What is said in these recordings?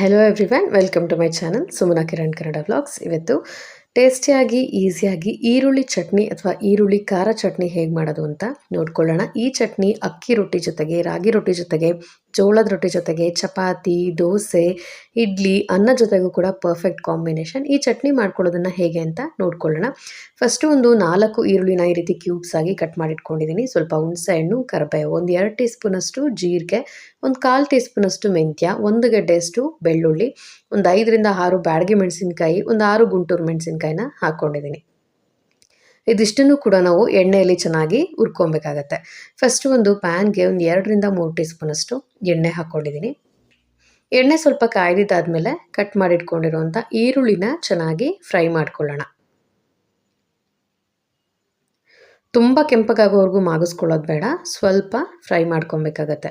Hello everyone welcome to my channel Sumana Kiran Kannada vlogs ಇವತ್ತು ಟೇಸ್ಟಿಯಾಗಿ ಈಸಿಯಾಗಿ ಈರುಳ್ಳಿ ಚಟ್ನಿ ಅಥವಾ ಈರುಳ್ಳಿ ಖಾರ ಚಟ್ನಿ ಹೇಗೆ ಮಾಡೋದು ಅಂತ ನೋಡ್ಕೊಳ್ಳೋಣ. ಈ ಚಟ್ನಿ ಅಕ್ಕಿ ರೊಟ್ಟಿ ಜೊತೆಗೆ, ರಾಗಿ ರೊಟ್ಟಿ ಜೊತೆಗೆ ಜೋಳದ ರೊಟ್ಟಿ ಜೊತೆಗೆ ಚಪಾತಿ, ದೋಸೆ, ಇಡ್ಲಿ, ಅನ್ನ ಜೊತೆಗೂ ಕೂಡ ಪರ್ಫೆಕ್ಟ್ ಕಾಂಬಿನೇಷನ್ ಈ ಚಟ್ನಿ ಮಾಡ್ಕೊಳ್ಳೋದನ್ನು ಹೇಗೆ ಅಂತ ನೋಡ್ಕೊಳ್ಳೋಣ. ಫಸ್ಟು ಒಂದು ನಾಲ್ಕು ಈರುಳ್ಳಿನ ಈ ರೀತಿ ಕ್ಯೂಬ್ಸ್ ಆಗಿ ಕಟ್ ಮಾಡಿಟ್ಕೊಂಡಿದ್ದೀನಿ. ಸ್ವಲ್ಪ ಹುಣಸೆ ಹಣ್ಣು, ಕರಿಬೇವು, ಒಂದು ಎರಡು ಟೀ ಸ್ಪೂನಷ್ಟು ಜೀರಿಗೆ, ಒಂದು ಕಾಲು ಟೀ ಸ್ಪೂನಷ್ಟು ಮೆಂತ್ಯ, ಒಂದು ಗಡ್ಡೆಯಷ್ಟು ಬೆಳ್ಳುಳ್ಳಿ, ಒಂದು ಐದರಿಂದ ಆರು ಬ್ಯಾಡಗಿ ಮೆಣಸಿನ್ಕಾಯಿ, ಒಂದು ಆರು ಗುಂಟೂರು ಮೆಣಸಿನ್ಕಾಯಿನ ಹಾಕ್ಕೊಂಡಿದ್ದೀನಿ ಇದಿಷ್ಟನ್ನು ಕೂಡ ನಾವು ಎಣ್ಣೆಯಲ್ಲಿ ಚೆನ್ನಾಗಿ ಹುರ್ಕೊಬೇಕಾಗತ್ತೆ. ಫಸ್ಟ್ ಒಂದು ಪ್ಯಾನ್ಗೆ ಒಂದು ಎರಡರಿಂದ ಮೂರು ಟೀ ಸ್ಪೂನಷ್ಟು ಎಣ್ಣೆ ಹಾಕ್ಕೊಂಡಿದ್ದೀನಿ. ಎಣ್ಣೆ ಸ್ವಲ್ಪ ಕಾಯ್ದಿದ್ದಾದಮೇಲೆ ಕಟ್ ಮಾಡಿಟ್ಕೊಂಡಿರುವಂಥ ಈರುಳ್ಳಿನ ಚೆನ್ನಾಗಿ ಫ್ರೈ ಮಾಡ್ಕೊಳ್ಳೋಣ. ತುಂಬ ಕೆಂಪಗಾಗೋವರೆಗೂ ಮಾಗಿಸ್ಕೊಳ್ಳೋದು ಬೇಡ, ಸ್ವಲ್ಪ ಫ್ರೈ ಮಾಡ್ಕೊಬೇಕಾಗತ್ತೆ.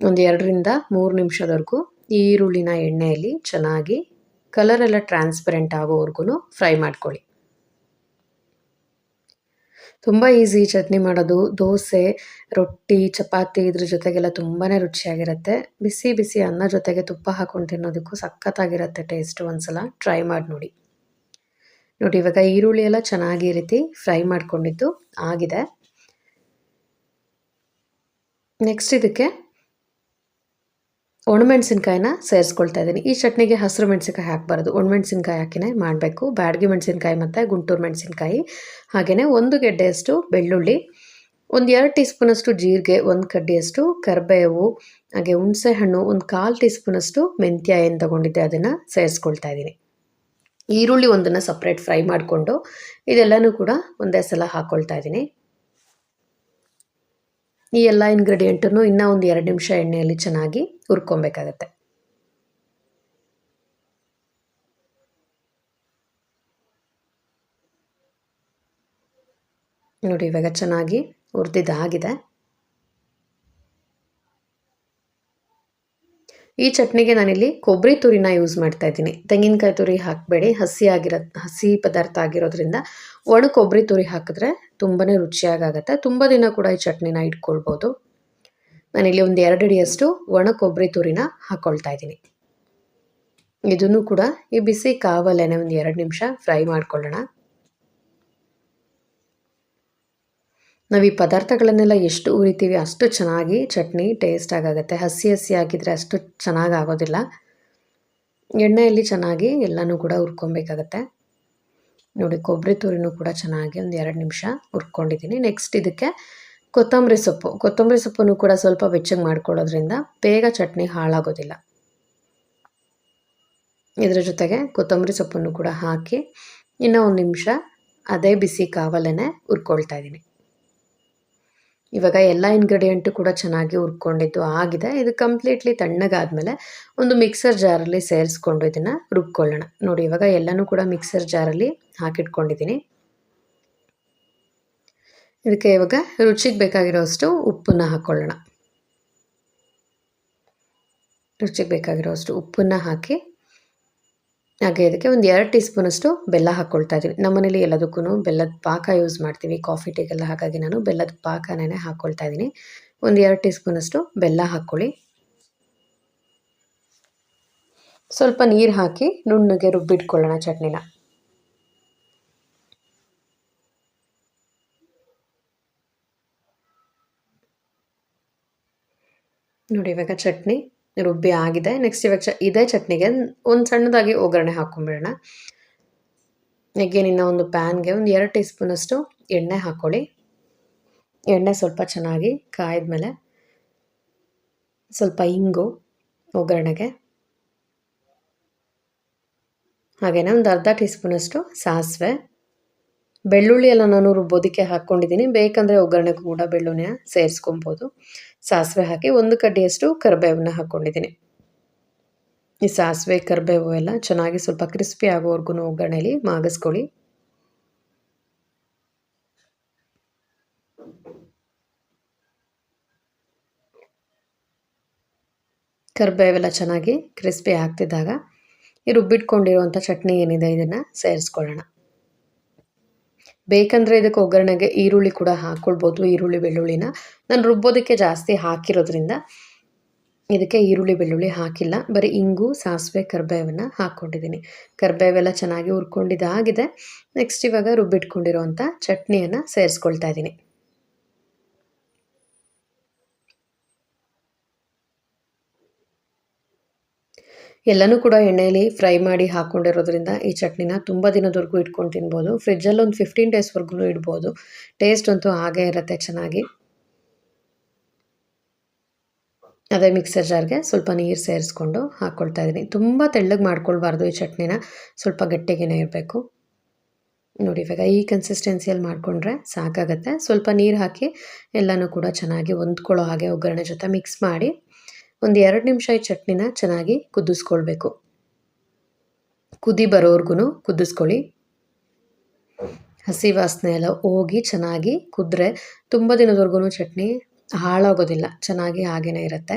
ಒಂದು ಎರಡರಿಂದ ಮೂರು ನಿಮಿಷದವರೆಗೂ ಈರುಳ್ಳಿನ ಎಣ್ಣೆಯಲ್ಲಿ ಚೆನ್ನಾಗಿ ಕಲರೆಲ್ಲ ಟ್ರಾನ್ಸ್ಪರೆಂಟ್ ಆಗೋವರೆಗೂ ಫ್ರೈ ಮಾಡ್ಕೊಳ್ಳಿ. ತುಂಬ ಈಸಿ ಚಟ್ನಿ ಮಾಡೋದು. ದೋಸೆ, ರೊಟ್ಟಿ, ಚಪಾತಿ ಇದ್ರ ಜೊತೆಗೆಲ್ಲ ತುಂಬಾ ರುಚಿಯಾಗಿರುತ್ತೆ. ಬಿಸಿ ಬಿಸಿ ಅನ್ನ ಜೊತೆಗೆ ತುಪ್ಪ ಹಾಕೊಂಡು ತಿನ್ನೋದಕ್ಕೂ ಸಖತ್ತಾಗಿರುತ್ತೆ ಟೇಸ್ಟ್ ಒಂದ್ಸಲ. ಟ್ರೈ ಮಾಡಿ ನೋಡಿ. ನೋಡಿ, ಇವಾಗ ಈರುಳ್ಳಿ ಎಲ್ಲ ಚೆನ್ನಾಗಿ ರೀತಿ ಫ್ರೈ ಮಾಡ್ಕೊಂಡಿದ್ದು. ಆಗಿದೆ. ನೆಕ್ಸ್ಟ್ ಇದಕ್ಕೆ ಒಣಮೆಣಸಿನ್ಕಾಯಿನ ಸೇರಿಸ್ಕೊಳ್ತಾ ಇದ್ದೀನಿ. ಈ ಚಟ್ನಿಗೆ ಹಸಿರು ಮೆಣಸಿನ್ಕಾಯಿ ಹಾಕಬಾರ್ದು. ಒಣಮೆಣಸಿನ್ಕಾಯಿ ಹಾಕಿನೇ ಮಾಡಬೇಕು. ಬ್ಯಾಡಗಿ ಮೆಣಸಿನ್ಕಾಯಿ ಮತ್ತು ಗುಂಟೂರು ಮೆಣಸಿನ್ಕಾಯಿ. ಹಾಗೆಯೇ ಒಂದು ಗೆಡ್ಡೆಯಷ್ಟು ಬೆಳ್ಳುಳ್ಳಿ, ಒಂದು ಎರಡು ಟೀ ಸ್ಪೂನಷ್ಟು ಜೀರಿಗೆ, ಒಂದು ಕಡ್ಡಿಯಷ್ಟು ಕರಿಬೇವು, ಹಾಗೆ ಹುಣಸೆ ಹಣ್ಣು, ಒಂದು ಕಾಲು ಟೀ ಸ್ಪೂನಷ್ಟು ಮೆಂತ್ಯ ಏನು ತೊಗೊಂಡಿದ್ದೆ, ಅದನ್ನು ಸೇರಿಸ್ಕೊಳ್ತಾ ಇದ್ದೀನಿ. ಈರುಳ್ಳಿ ಒಂದನ್ನು ಸಪ್ರೇಟ್ ಫ್ರೈ ಮಾಡಿಕೊಂಡು, ಇದೆಲ್ಲನೂ ಕೂಡ ಒಂದೇ ಸಲ ಹಾಕ್ಕೊಳ್ತಾ ಇದ್ದೀನಿ. ಈ ಎಲ್ಲ ಇಂಗ್ರೀಡಿಯೆಂಟನ್ನು ಇನ್ನೂ ಒಂದು ಎರಡು ನಿಮಿಷ ಎಣ್ಣೆಯಲ್ಲಿ ಚೆನ್ನಾಗಿ ಹುರ್ಕೊಬೇಕಾಗತ್ತೆ. ನೋಡಿ, ಇವಾಗ ಚೆನ್ನಾಗಿ ಹುರಿದಿದ್ದಾಗಿದೆ ಈ ಚಟ್ನಿಗೆ ನಾನಿಲ್ಲಿ ಕೊಬ್ಬರಿ ತುರಿನ ಯೂಸ್ ಮಾಡ್ತಾ ಇದ್ದೀನಿ. ತೆಂಗಿನಕಾಯಿ ತುರಿ ಹಾಕಬೇಡಿ. ಹಸಿ ಆಗಿರೋ ಹಸಿ ಪದಾರ್ಥ ಆಗಿರೋದ್ರಿಂದ ಒಣ ಕೊಬ್ಬರಿ ತುರಿ ಹಾಕಿದ್ರೆ ತುಂಬಾ ರುಚಿಯಾಗತ್ತೆ ತುಂಬ ದಿನ ಕೂಡ ಈ ಚಟ್ನಿನ ಇಟ್ಕೊಳ್ಬೋದು. ನಾನಿಲ್ಲಿ ಒಂದು ಎರಡು ಅಡಿಯಷ್ಟು ಒಣ ಕೊಬ್ಬರಿ ತುರಿನ ಹಾಕ್ಕೊಳ್ತಾ ಇದ್ದೀನಿ. ಇದನ್ನು ಕೂಡ ಈ ಬಿಸಿ ಕಾವಲೇನೆ ಒಂದು ಎರಡು ನಿಮಿಷ ಫ್ರೈ ಮಾಡ್ಕೊಳ್ಳೋಣ. ನಾವು ಈ ಪದಾರ್ಥಗಳನ್ನೆಲ್ಲ ಎಷ್ಟು ಉರಿತೀವಿ ಅಷ್ಟು ಚೆನ್ನಾಗಿ ಚಟ್ನಿ ಟೇಸ್ಟ್ ಆಗುತ್ತೆ ಹಸಿ ಹಸಿ ಆಗಿದ್ರೆ ಅಷ್ಟು ಚೆನ್ನಾಗಿ ಆಗೋದಿಲ್ಲ. ಎಣ್ಣೆಯಲ್ಲಿ ಚೆನ್ನಾಗಿ ಎಲ್ಲನೂ ಕೂಡ ಹುರ್ಕೊಬೇಕಾಗತ್ತೆ. ನೋಡಿ, ಕೊಬ್ಬರಿ ತುರಿನೂ ಕೂಡ ಚೆನ್ನಾಗಿ ಒಂದು ಎರಡು ನಿಮಿಷ ಹುರ್ಕೊಂಡಿದ್ದೀನಿ. ನೆಕ್ಸ್ಟ್ ಇದಕ್ಕೆ ಕೊತ್ತಂಬರಿ ಸೊಪ್ಪು. ಕೊತ್ತಂಬರಿ ಸೊಪ್ಪನ್ನು ಕೂಡ ಸ್ವಲ್ಪ ಬೆಚ್ಚಗೆ ಮಾಡ್ಕೊಳ್ಳೋದ್ರಿಂದ ಬೇಗ ಚಟ್ನಿ ಹಾಳಾಗೋದಿಲ್ಲ. ಇದರ ಜೊತೆಗೆ ಕೊತ್ತಂಬರಿ ಸೊಪ್ಪನ್ನು ಕೂಡ ಹಾಕಿ ಇನ್ನೂ ಒಂದು ನಿಮಿಷ ಅದೇ ಬಿಸಿ ಕಾವಲೇ ಹುರ್ಕೊಳ್ತಾ ಇದ್ದೀನಿ. ಇವಾಗ ಎಲ್ಲ ಇಂಗ್ರೀಡಿಯೆಂಟು ಕೂಡ ಚೆನ್ನಾಗಿ ಹುರ್ಕೊಂಡಿದ್ದು ಆಗಿದೆ. ಇದು ಕಂಪ್ಲೀಟ್ಲಿ ತಣ್ಣಗಾದ್ಮೇಲೆ ಒಂದು ಮಿಕ್ಸರ್ ಜಾರಲ್ಲಿ ಸೇರಿಸ್ಕೊಂಡು ಇದನ್ನು ರುಬ್ಕೊಳ್ಳೋಣ. ನೋಡಿ, ಇವಾಗ ಎಲ್ಲನೂ ಕೂಡ ಮಿಕ್ಸರ್ ಜಾರಲ್ಲಿ ಹಾಕಿಟ್ಕೊಂಡಿದ್ದೀನಿ. ಇದಕ್ಕೆ ಇವಾಗ ರುಚಿಗೆ ಬೇಕಾಗಿರೋಷ್ಟು ಉಪ್ಪನ್ನು ಹಾಕ್ಕೊಳ್ಳೋಣ ರುಚಿಗೆ ಬೇಕಾಗಿರೋಷ್ಟು ಉಪ್ಪನ್ನು ಹಾಕಿ ಹಾಗೆ ಇದಕ್ಕೆ ಒಂದು ಎರಡು ಟೀ ಸ್ಪೂನಷ್ಟು ಬೆಲ್ಲ ಹಾಕ್ಕೊಳ್ತಾ ಇದ್ದೀನಿ ನಮ್ಮನೇಲಿ ಎಲ್ಲದಕ್ಕೂ ಬೆಲ್ಲದ ಪಾಕ ಯೂಸ್ ಮಾಡ್ತೀವಿ. ಕಾಫಿ ಟೀಗೆಲ್ಲ ಹಾಗಾಗಿ ನಾನು ಬೆಲ್ಲದ ಪಾಕನೇ ಹಾಕ್ಕೊಳ್ತಾ ಇದ್ದೀನಿ. ಒಂದು ಎರಡು ಟೀ ಸ್ಪೂನಷ್ಟು ಬೆಲ್ಲ ಹಾಕ್ಕೊಳ್ಳಿ. ಸ್ವಲ್ಪ ನೀರು ಹಾಕಿ ನುಣ್ಣಗೆ ರುಬ್ಬಿಟ್ಕೊಳ್ಳೋಣ ಚಟ್ನಿನ. ನೋಡಿ ಇವಾಗ ಚಟ್ನಿ ರುಬ್ಬಿ ಆಗಿದೆ. ನೆಕ್ಸ್ಟ್ ಇವಾಗ ಇದೇ ಚಟ್ನಿಗೆ ಒಂದು ಸಣ್ಣದಾಗಿ ಒಗ್ಗರಣೆ ಹಾಕ್ಕೊಂಬಿಡೋಣ ನಿನ್ನ ಒಂದು ಪ್ಯಾನ್ಗೆ ಒಂದು ಎರಡು ಟೀ ಸ್ಪೂನಷ್ಟು ಎಣ್ಣೆ ಹಾಕ್ಕೊಳ್ಳಿ ಎಣ್ಣೆ ಸ್ವಲ್ಪ ಚೆನ್ನಾಗಿ ಕಾಯ್ದ್ಮೇಲೆ ಸ್ವಲ್ಪ ಇಂಗು ಒಗ್ಗರಣೆಗೆ. ಹಾಗೆಯೇ ಒಂದು ಅರ್ಧ ಟೀ ಸ್ಪೂನಷ್ಟು ಸಾಸಿವೆ. ಬೆಳ್ಳುಳ್ಳಿ ಎಲ್ಲ ನಾನು ರುಬ್ಬೋದಕ್ಕೆ ಹಾಕ್ಕೊಂಡಿದ್ದೀನಿ ಬೇಕಂದರೆ ಒಗ್ಗರಣೆಗೂ ಕೂಡ ಬೆಳ್ಳುಳ್ಳಿನ ಸೇರಿಸ್ಕೊಬೋದು. ಸಾಸಿವೆ ಹಾಕಿ ಒಂದು ಕಡ್ಡಿಯಷ್ಟು ಕರಿಬೇವನ್ನ ಹಾಕ್ಕೊಂಡಿದ್ದೀನಿ. ಈ ಸಾಸಿವೆ, ಕರಿಬೇವು ಎಲ್ಲ ಚೆನ್ನಾಗಿ ಸ್ವಲ್ಪ ಕ್ರಿಸ್ಪಿ ಆಗೋವರೆಗೂ ಒಗ್ಗರಣೆಯಲ್ಲಿ ಮಾಗಿಸ್ಕೊಳ್ಳಿ. ಕರಿಬೇವೆಲ್ಲ ಚೆನ್ನಾಗಿ ಕ್ರಿಸ್ಪಿ ಆಗ್ತಿದ್ದಾಗ ಈ ರುಬ್ಬಿಟ್ಕೊಂಡಿರುವಂಥ ಚಟ್ನಿ ಏನಿದೆ ಇದನ್ನು ಸೇರಿಸ್ಕೊಳ್ಳೋಣ. ಬೇಕಂದರೆ ಇದಕ್ಕೆ ಒಗ್ಗರಣೆಗೆ ಈರುಳ್ಳಿ ಕೂಡ ಹಾಕ್ಕೊಳ್ಬೋದು ಈರುಳ್ಳಿ ಬೆಳ್ಳುಳ್ಳಿನ. ನಾನು ರುಬ್ಬೋದಕ್ಕೆ ಜಾಸ್ತಿ ಹಾಕಿರೋದ್ರಿಂದ ಇದಕ್ಕೆ ಈರುಳ್ಳಿ ಬೆಳ್ಳುಳ್ಳಿ ಹಾಕಿಲ್ಲ. ಬರೀ ಇಂಗು, ಸಾಸಿವೆ ಕರ್ಬೇವನ್ನು ಹಾಕ್ಕೊಂಡಿದ್ದೀನಿ ಕರ್ಬೇವೆಲ್ಲ ಚೆನ್ನಾಗಿ ಹುರ್ಕೊಂಡಿದ್ದಾಗಿದೆ ನೆಕ್ಸ್ಟ್ ಇವಾಗ ರುಬ್ಬಿಟ್ಕೊಂಡಿರೋವಂಥ ಚಟ್ನಿಯನ್ನು ಸೇರಿಸ್ಕೊಳ್ತಾ ಇದ್ದೀನಿ ಎಲ್ಲನೂ ಕೂಡ ಎಣ್ಣೆಯಲ್ಲಿ ಫ್ರೈ ಮಾಡಿ ಹಾಕೊಂಡಿರೋದ್ರಿಂದ ಈ ಚಟ್ನಿನ ತುಂಬ ದಿನದವರೆಗೂ ಇಟ್ಕೊಂಡು ತಿನ್ಬೋದು. ಫ್ರಿಜ್ಜಲ್ಲಿ ಒಂದು ಫಿಫ್ಟೀನ್ ಡೇಸ್ವರೆಗೂ ಇಡ್ಬೋದು. ಟೇಸ್ಟ್ ಅಂತೂ ಹಾಗೇ ಇರುತ್ತೆ ಚೆನ್ನಾಗಿ. ಅದೇ ಮಿಕ್ಸರ್ ಜಾರ್ಗೆ ಸ್ವಲ್ಪ ನೀರು ಸೇರಿಸ್ಕೊಂಡು ಹಾಕ್ಕೊಳ್ತಾ ಇದ್ದೀನಿ. ತುಂಬ ತೆಳ್ಳಗೆ ಮಾಡ್ಕೊಳ್ಬಾರ್ದು ಈ ಚಟ್ನಿನ. ಸ್ವಲ್ಪ ಗಟ್ಟಿಗೆನೇ ಇರಬೇಕು. ನೋಡಿ, ಇವಾಗ ಈ ಕನ್ಸಿಸ್ಟೆನ್ಸಿಯಲ್ಲಿ ಮಾಡಿಕೊಂಡ್ರೆ ಸಾಕಾಗತ್ತೆ. ಸ್ವಲ್ಪ ನೀರು ಹಾಕಿ ಎಲ್ಲನೂ ಕೂಡ ಚೆನ್ನಾಗಿ ಹೊಂದ್ಕೊಳ್ಳೋ ಹಾಗೆ ಒಗ್ಗರಣೆ ಜೊತೆ ಮಿಕ್ಸ್ ಮಾಡಿ ಒಂದು ಎರಡು ನಿಮಿಷ ಈ ಚಟ್ನಿನ ಚೆನ್ನಾಗಿ ಕುದಿಸ್ಕೊಳ್ಬೇಕು. ಕುದಿ ಬರೋರ್ಗು ಕುದಿಸ್ಕೊಳ್ಳಿ. ಹಸಿ ವಾಸನೆ ಎಲ್ಲ ಹೋಗಿ ಚೆನ್ನಾಗಿ ಕುದ್ರೆ ತುಂಬ ದಿನದವರೆಗೂ ಚಟ್ನಿ ಹಾಳಾಗೋದಿಲ್ಲ, ಚೆನ್ನಾಗಿ ಹಾಗೇನೇ ಇರುತ್ತೆ.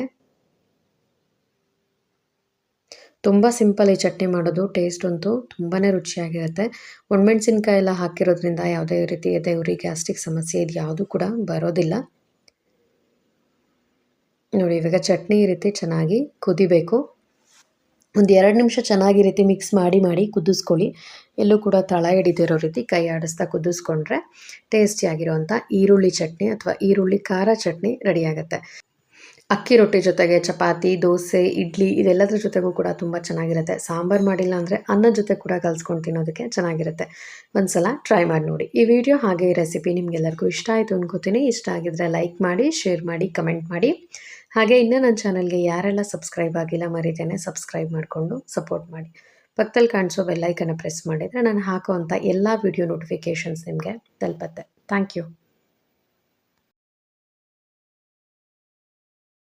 ತುಂಬ ಸಿಂಪಲ್ ಈ ಚಟ್ನಿ ಮಾಡೋದು, ಟೇಸ್ಟ್ ಅಂತೂ ತುಂಬಾ ರುಚಿಯಾಗಿರುತ್ತೆ. ಒಣಮೆಣ್ಸಿನ್ಕಾಯಿ ಎಲ್ಲ ಹಾಕಿರೋದ್ರಿಂದ ಯಾವುದೇ ರೀತಿ ಎದೆ ಉರಿ ಗ್ಯಾಸ್ಟ್ರಿಕ್ ಸಮಸ್ಯೆ ಇದು ಯಾವುದು ಕೂಡ ಬರೋದಿಲ್ಲ. ನೋಡಿ, ಇವಾಗ ಚಟ್ನಿ ಈ ರೀತಿ ಚೆನ್ನಾಗಿ ಕುದಿಬೇಕು. ಒಂದು ಎರಡು ನಿಮಿಷ ಚೆನ್ನಾಗಿ ರೀತಿ ಮಿಕ್ಸ್ ಮಾಡಿ ಮಾಡಿ ಕುದಿಸ್ಕೊಳ್ಳಿ. ಎಲ್ಲೂ ಕೂಡ ತಳ ಹಿಡಿದಿರೋ ರೀತಿ ಕೈ ಆಡಿಸ್ತಾ ಕುದಿಸ್ಕೊಂಡ್ರೆ ಟೇಸ್ಟಿಯಾಗಿರುವಂಥ ಈರುಳ್ಳಿ ಚಟ್ನಿ ಅಥವಾ ಈರುಳ್ಳಿ ಖಾರ ಚಟ್ನಿ ರೆಡಿಯಾಗುತ್ತೆ ಅಕ್ಕಿ ರೊಟ್ಟಿ ಜೊತೆಗೆ ಚಪಾತಿ, ದೋಸೆ, ಇಡ್ಲಿ ಇದೆಲ್ಲದರ ಜೊತೆಗೂ ಕೂಡ ತುಂಬ ಚೆನ್ನಾಗಿರುತ್ತೆ. ಸಾಂಬಾರು ಮಾಡಿಲ್ಲ ಅಂದರೆ ಅನ್ನ ಜೊತೆ ಕೂಡ ಕಲ್ಸ್ಕೊಂಡು ತಿನ್ನೋದಕ್ಕೆ ಚೆನ್ನಾಗಿರುತ್ತೆ. ಒಂದ್ಸಲ ಟ್ರೈ ಮಾಡಿ ನೋಡಿ. ಈ ವಿಡಿಯೋ ಹಾಗೆ ಈ ರೆಸಿಪಿ ನಿಮಗೆಲ್ಲರಿಗೂ ಇಷ್ಟ ಆಯಿತು ಅನ್ಕೋತೀನಿ. ಇಷ್ಟ ಆಗಿದ್ರೆ ಲೈಕ್ ಮಾಡಿ ಶೇರ್ ಮಾಡಿ ಕಮೆಂಟ್ ಮಾಡಿ. ಹಾಗೆ ಇನ್ನೂ ನನ್ನ ಚಾನಲ್ಗೆ ಯಾರೆಲ್ಲ ಸಬ್ಸ್ಕ್ರೈಬ್ ಆಗಿಲ್ಲ ಮರಿತೇನೆ, ಸಬ್ಸ್ಕ್ರೈಬ್ ಮಾಡಿಕೊಂಡು ಸಪೋರ್ಟ್ ಮಾಡಿ. ಪಕ್ಕದಲ್ಲಿ ಕಾಣಿಸೋ ಬೆಲ್ಲೈಕನ್ನು ಪ್ರೆಸ್ ಮಾಡಿದರೆ ನಾನು ಹಾಕುವಂಥ ಎಲ್ಲ ವಿಡಿಯೋ ನೋಟಿಫಿಕೇಷನ್ಸ್ ನಿಮಗೆ ತಲುಪತ್ತೆ. Thank you.